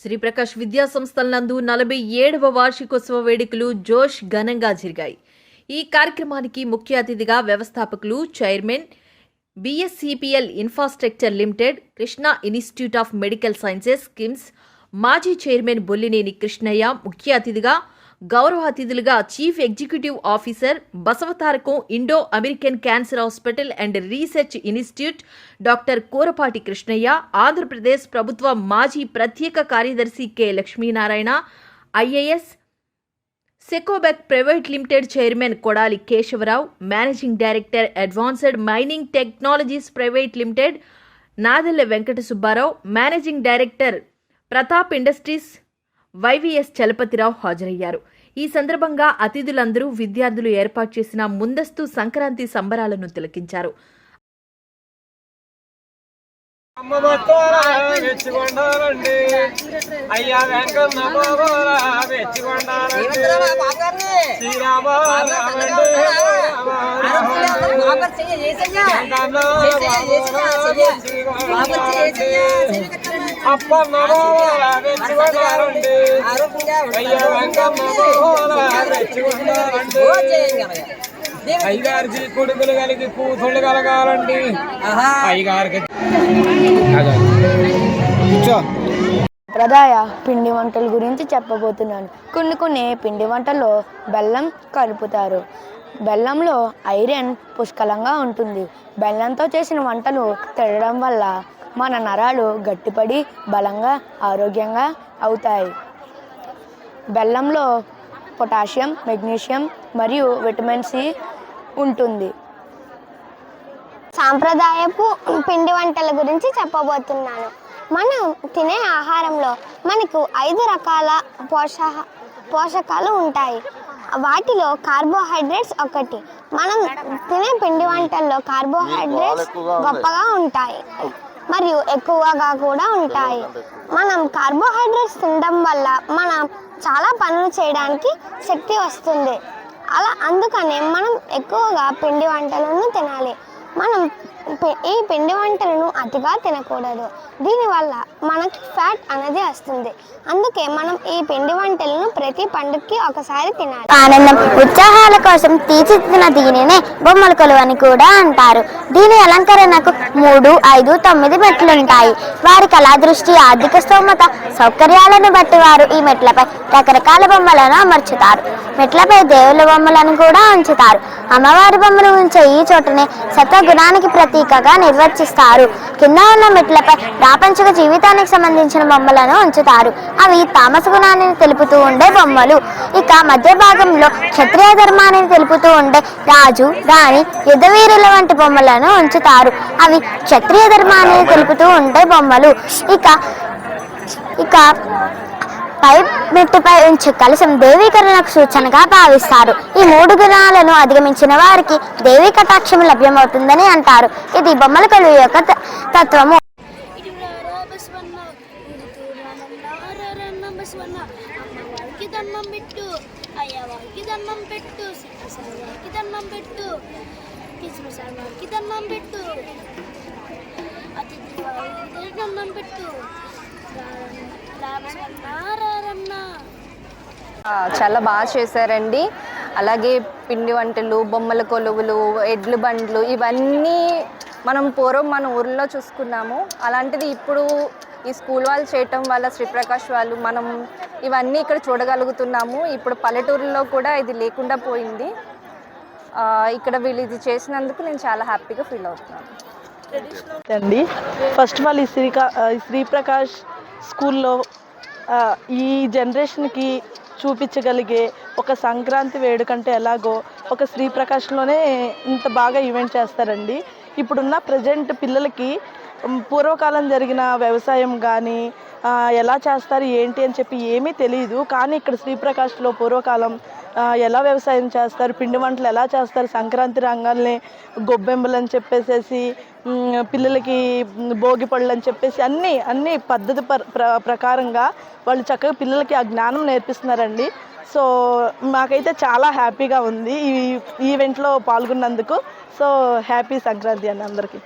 శ్రీప్రకాష్ విద్యా సంస్థల నందు నలభై ఏడవ వార్షికోత్సవ వేడుకలు జోష్ ఘనంగా జరిగాయి. ఈ కార్యక్రమానికి ముఖ్య అతిథిగా వ్యవస్థాపకులు chairman BSCPL infrastructure limited Krishna institute of medical sciences KIMS మాజీ చైర్మన్ బొల్లినేని కృష్ణయ్య ముఖ్య అతిథిగా గౌరవ అతిథులుగా chief executive officer Basavatarakam Indo American cancer hospital and research institute doctor Kurapati Krishnaiah Andhra Pradesh ప్రభుత్వ మాజీ ప్రత్యేక కార్యదర్శి K. Lakshminarayana IAS సెకోబెక్ private limited chairman Kodali Kesavarao managing director advanced mining technologies private limited Nadella Venkata Subbarao managing director Pratap industries YVS Chalapathirao హాజరయ్యారు ఈ సందర్భంగా అతిథులందరూ విద్యార్థులు ఏర్పాటు చేసిన ముందస్తు సంక్రాంతి సంబరాలను తిలకించారు శ్రీరామ రామండి వెంకన్న అయ్యా వెంకన్న అయ్యగారికి కొడుకులు కలిగి కూతుళ్ళు కలగాలండి అయ్యగారికి ప్రధాయ పిండి వంటల గురించి చెప్పబోతున్నాను. కొన్ని కొన్ని పిండి వంటల్లో బెల్లం కలుపుతారు. బెల్లంలో ఐరన్ పుష్కలంగా ఉంటుంది. బెల్లంతో చేసిన వంటలు తినడం వల్ల మన నరాలు గట్టిపడి బలంగా ఆరోగ్యంగా అవుతాయి. బెల్లంలో పొటాషియం మెగ్నీషియం మరియు విటమిన్ సి ఉంటుంది. సాంప్రదాయపు పిండి వంటల గురించి చెప్పబోతున్నాను. మనం తినే ఆహారంలో మనకు ఐదు రకాల పోషక పోషకాలు ఉంటాయి. వాటిలో కార్బోహైడ్రేట్స్ ఒకటి. మనం తినే పిండి వంటల్లో కార్బోహైడ్రేట్స్ గొప్పగా ఉంటాయి. మరియు ఎక్కువగా కూడా ఉంటాయి. మనం కార్బోహైడ్రేట్స్ తినడం వల్ల మనం చాలా పనులు చేయడానికి శక్తి వస్తుంది. అలా అందుకనే మనం ఎక్కువగా పిండి వంటలను తినాలి. మనం ఈ పిండి వంటలను అతిగా తినకూడదు. దీనివల్ల మనకి ఫ్యాట్ అనేది వస్తుంది. అందుకే మనం ఈ పిండి వంటలను ప్రతి పండుగకి ఒకసారి తినాలి. ఆనందం ఉత్సాహాల కోసం తీర్చిదిద్దిన దీనినే బొమ్మల కొలువు అని కూడా అంటారు. దీని అలంకరణ మూడు ఐదు తొమ్మిది మెట్లుంటాయి. వారి కళా దృష్టి ఆర్థిక స్తోమత సౌకర్యాలను బట్టి వారు ఈ మెట్లపై రకరకాల బొమ్మలను అమర్చుతారు. మెట్లపై దేవుళ్ళ బొమ్మలను కూడా ఉంచుతారు. అమ్మవారి బొమ్మలు ఉంచే ఈ చోటునే సత్వగుణానికి ప్రతీకగా నిర్వర్తిస్తారు కింద ఉన్న మెట్లపై ప్రాపంచిక జీవితానికి సంబంధించిన బొమ్మలను ఉంచుతారు. అవి తామస గుణాన్ని తెలుపుతూ ఉండే బొమ్మలు. ఇక మధ్య భాగంలో క్షత్రియ ధర్మాన్ని తెలుపుతూ ఉండే రాజు రాణి యుద్ధవీరుల వంటి బొమ్మలను ఉంచుతారు. అవి క్షత్రియ ధర్మాన్ని తెలుపుతూ ఉండే బొమ్మలు. ఇక ఇక పై మెట్టుపై ఉంచే కలశం దేవీకరణకు సూచనగా భావిస్తారు. ఈ మూడు గుణాలను అధిగమించిన వారికి దేవీ కటాక్షం లభ్యమవుతుందని అంటారు. ఇది బొమ్మల కలు యొక్క తత్వము. అమ్మవారికి దండం పెట్టు అయ్యవారికి దండం పెట్టు దండం పెట్టు కిస్మసారి వారికి దండం పెట్టు. అతిథి దండం పెట్టు. చాలా బాగా చేశారండి. అలాగే పిండి వంటలు బొమ్మల కొలువులు ఎడ్లు బండ్లు ఇవన్నీ మనం పూర్వం మన ఊర్లో చూసుకున్నాము. అలాంటిది ఇప్పుడు ఈ స్కూల్ వాళ్ళు చేయటం వల్ల శ్రీప్రకాష్ వాళ్ళు మనం ఇవన్నీ ఇక్కడ చూడగలుగుతున్నాము. ఇప్పుడు పల్లెటూరులో కూడా ఇది లేకుండా పోయింది. ఇక్కడ వీళ్ళు ఇది చేసినందుకు నేను చాలా హ్యాపీగా ఫీల్ అవుతున్నాను. అండి ఫస్ట్ ఆఫ్ ఆల్ ఈ శ్రీకా ఈ శ్రీప్రకాష్ స్కూల్లో ఈ జనరేషన్కి చూపించగలిగే ఒక సంక్రాంతి వేడుకంటే ఎలాగో ఒక శ్రీప్రకాష్లోనే ఇంత బాగా ఈవెంట్ చేస్తారండి. ఇప్పుడున్న ప్రజెంట్ పిల్లలకి పూర్వకాలం జరిగిన వ్యవసాయం కానీ ఎలా చేస్తారు ఏంటి అని చెప్పి ఏమీ తెలియదు కానీ ఇక్కడ శ్రీప్రకాష్లో పూర్వకాలం ఎలా వ్యవసాయం చేస్తారు? పిండి వంటలు ఎలా చేస్తారు? సంక్రాంతి రంగాల్ని గొబ్బెంబలు అని చెప్పేసేసి పిల్లలకి భోగి పళ్ళు అని చెప్పేసి అన్నీ అన్నీ పద్ధతి ప్ర- ప్రకారంగా వాళ్ళు చక్కగా పిల్లలకి ఆ జ్ఞానం నేర్పిస్తున్నారండి. సో మాకైతే చాలా హ్యాపీగా ఉంది ఈ ఈవెంట్లో పాల్గొన్నందుకు. సో హ్యాపీ సంక్రాంతి అండి అందరికీ.